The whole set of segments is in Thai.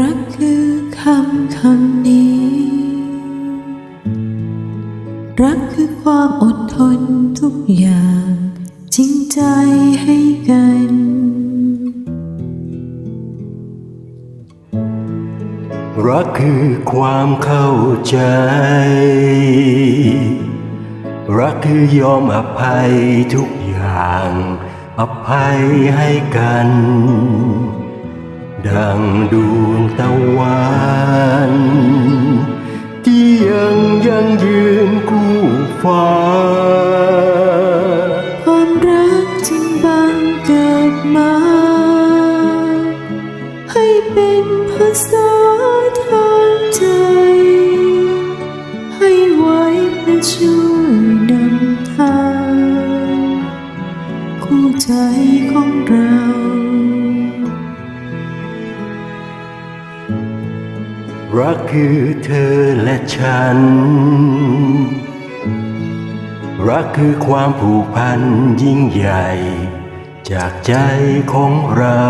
รักคือคำคำนี้ รักคือความอดทนทุกอย่าง จริงใจให้กัน รักคือความเข้าใจ รักคือยอมอภัยทุกอย่าง อภัยให้กัน ดังดวงตะวันที่ยังยังยืนคู่ฟ้าความรักจึงบังเกิดมา ให้เป็นภาษาทางใจ ให้ไว้เพื่อช่วยนำทาง คู่ใจของเรา รักคือเธอและฉัน รักคือความผูกพันยิ่งใหญ่ จากใจของเรา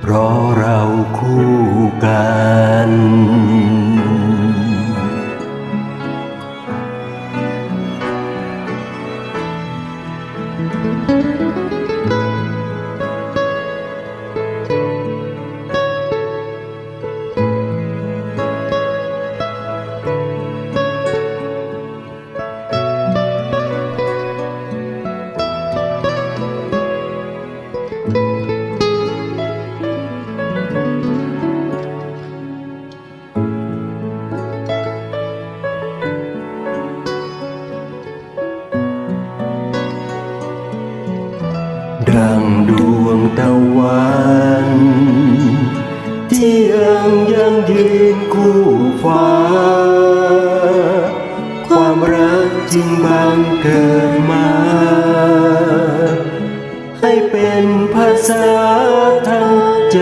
เพราะเราคู่กัน ดังดวงตะวันที่ยังยังยืนคู่ฟ้า ความรักจึงบังเกิดมา ให้เป็นภาษาทางใจ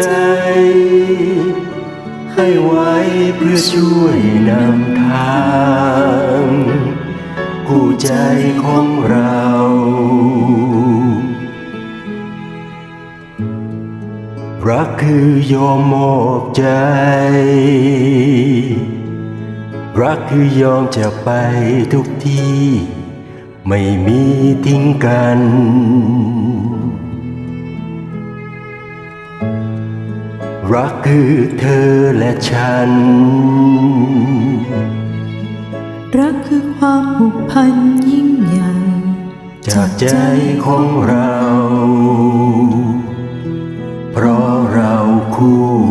ให้ไว้เพื่อช่วยนำทางผู้ใจของเรา รักคือยอมมอบใจ รักคือยอมจะไปทุกที่ ไม่มีทิ้งกัน รักคือเธอและฉัน รักคือความผูกพันยิ่งใหญ่ จากใจของเรา เพราะ louco.